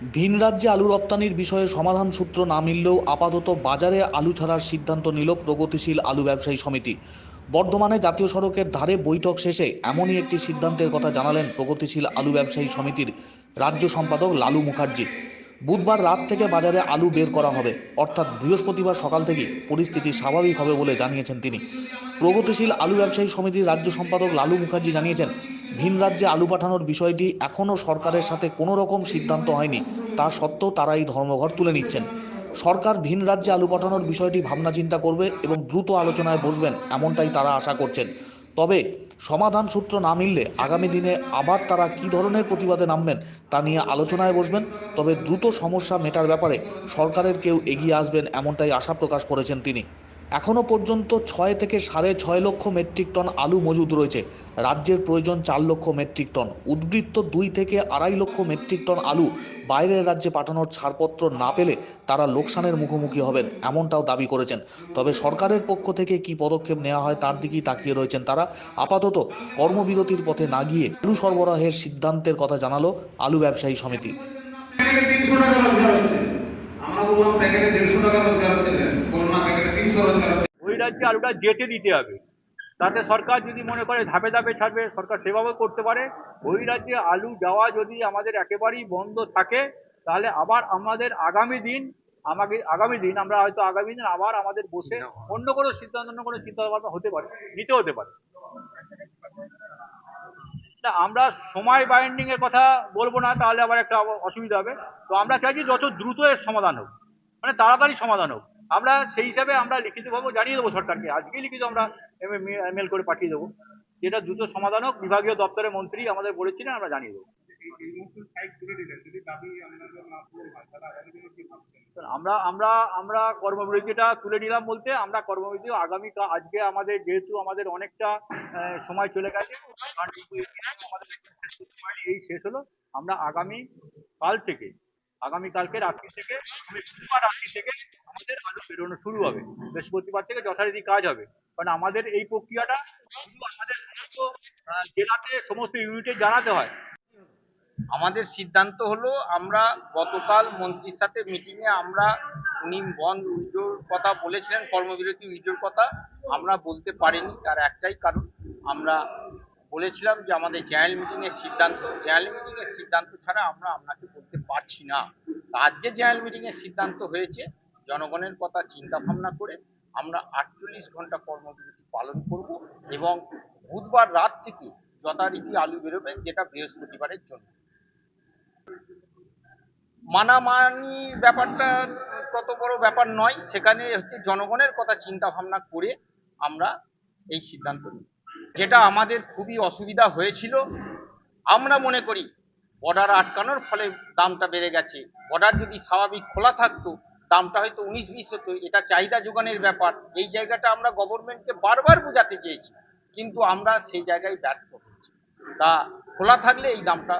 ভিন রাজ্যে আলু রপ্তানির বিষয়ে সমাধান সূত্র না মিললেও আপাতত বাজারে আলু ছাড়ার সিদ্ধান্ত নিল প্রগতিশীল আলু ব্যবসায়ী সমিতি। বর্ধমানে জাতীয় সড়কের ধারে বৈঠক শেষে এমনই একটি সিদ্ধান্তের কথা জানালেন প্রগতিশীল আলু ব্যবসায়ী সমিতির রাজ্য সম্পাদক লালু মুখার্জি। বুধবার রাত থেকে বাজারে আলু বের করা হবে, অর্থাৎ বৃহস্পতিবার সকাল থেকেই পরিস্থিতি স্বাভাবিক হবে বলে জানিয়েছেন তিনি। প্রগতিশীল আলু ব্যবসায়ী সমিতির রাজ্য সম্পাদক লালু মুখার্জি জানিয়েছেন ভিন রাজ্যে আলু পাঠানোর বিষয়টি এখনও সরকারের সাথে কোনো রকম সিদ্ধান্ত হয়নি। তা সত্ত্বেও তারা এই ধর্মঘট তুলে নিচ্ছেন। সরকার ভিন রাজ্যে আলু পাঠানোর বিষয়টি ভাবনা চিন্তা করবে এবং দ্রুত আলোচনায় বসবেন এমনটাই তারা আশা করছেন। তবে সমাধান সূত্র না মিললে আগামী দিনে আবার তারা কী ধরনের প্রতিবাদে নামবেন তা নিয়ে আলোচনায় বসবেন। তবে দ্রুত সমস্যা মেটার ব্যাপারে সরকারের কেউ এগিয়ে আসবেন এমনটাই আশা প্রকাশ করেছেন তিনি। এখনও পর্যন্ত ছয় থেকে সাড়ে ছয় লক্ষ মেট্রিক টন আলু মজুদ রয়েছে। রাজ্যের প্রয়োজন চার লক্ষ মেট্রিক টন। উদ্বৃত্ত দুই থেকে আড়াই লক্ষ মেট্রিক টন আলু বাইরের রাজ্যে পাঠানোর ছাড়পত্র না পেলে তারা লোকসানের মুখোমুখি হবেন, এমনটাও দাবি করেছেন। তবে সরকারের পক্ষ থেকে কি পদক্ষেপ নেওয়া হয় তার দিকেই তাকিয়ে রয়েছেন তারা। আপাতত কর্মবিরতির পথে না গিয়ে আলু সরবরাহের সিদ্ধান্তের কথা জানালো আলু ব্যবসায়ী সমিতি। আমরা বললাম প্যাকেটে দেড়শো টাকা রোজগার হচ্ছে স্যার। বললাম প্যাকেটে তিনশো রোজগার হচ্ছে। ওই রাজ্যে আলুটা যেতে দিতে হবে। তাতে সরকার যদি মনে করে ধাপে ধাপে ছাড়বে সরকার সেভাবে করতে পারে। ওই রাজ্যে আলু যাওয়া যদি আমাদের একেবারেই বন্ধ থাকে তাহলে আবার আমাদের আগামী দিন আমাকে আগামী দিন আমরা হয়তো আগামী দিন আবার আমাদের বসে অন্য কোনো সিদ্ধান্ত অন্য কোনো চিন্তা ভাবনা হতে পারে নিতে হতে পারে। তা আমরা সময় বাইন্ডিং এর কথা বলব না, তাহলে আবার একটা অসুবিধা হবে। তো আমরা চাইছি যত দ্রুত এর সমাধান হোক মানে তাড়াতাড়ি সমাধান হোক। আমরা সেই হিসাবে আমরা লিখিতভাবে জানিয়ে দেবো সরকারকে, আজকেই লিখিত আমরা এম এল করে পাঠিয়ে দেবো। যেটা দ্রুত সমাধান হোক, বিভাগীয় দপ্তরের মন্ত্রী আমাদের বলেছিলেন, আমরা জানিয়ে দেবো। আমরা আমরা আমরা কর্মবিরতিটা তুলে নিলাম বলতে, আমরা কর্মবিরতি আগামী আজকে আমাদের যেহেতু আমাদের অনেকটা সময় চলে গেছে, এই শেষ হলো, আমরা আগামী কাল থেকে, আগামী কালকে রাত্রি থেকে বুধবার রাত্রি থেকে আমাদের আলু বেরোনো শুরু হবে, বৃহস্পতিবার থেকে যথারীতি কাজ হবে, কারণ আমাদের এই প্রক্রিয়াটা শুধু আমাদের সমস্ত জেলাতে সমস্ত ইউনিটে জানাতে হয় আমাদের সিদ্ধান্ত হলো, আমরা গতকাল মন্ত্রীর সাথে মিটিংয়ে আমরা, উনি বন্ধ উইডোর কথা বলেছিলেন, কর্মবিরতি উইডোর কথা, আমরা বলতে পারিনি, তার একটাই কারণ, আমরা বলেছিলাম যে আমাদের জেনারেল মিটিংয়ের সিদ্ধান্ত, জেনারেল মিটিংয়ের সিদ্ধান্ত ছাড়া আমরা আপনাকে বলতে পারছি না। আজকে জেনারেল মিটিংয়ের সিদ্ধান্ত হয়েছে, জনগণের কথা চিন্তা ভাবনা করে আমরা আটচল্লিশ ঘণ্টা কর্মবিরতি পালন করব এবং বুধবার রাত থেকে যথারীতি আলু বেরোবে, যেটা বৃহস্পতিবারের জন্য। মানামানি ব্যাপারটা তত বড় ব্যাপার নয়, সেখানে হচ্ছে জনগণের কথা চিন্তা ভাবনা করে আমরা এই সিদ্ধান্ত নিই। যেটা আমাদের খুবই অসুবিধা হয়েছিল। আমরা মনে করি বর্ডার আটকানোর ফলে দামটা বেড়ে গেছে। বর্ডার যদি স্বাভাবিক খোলা থাকতো, দামটা হয়তো উনিশ বিশ হতো। এটা চাহিদা যোগানের ব্যাপার। এই জায়গাটা আমরা গভর্নমেন্টকে বারবার বোঝাতে চেয়েছি, কিন্তু আমরা সেই জায়গায় ব্যর্থ হচ্ছি তা খোলা থাকলে এই দামটা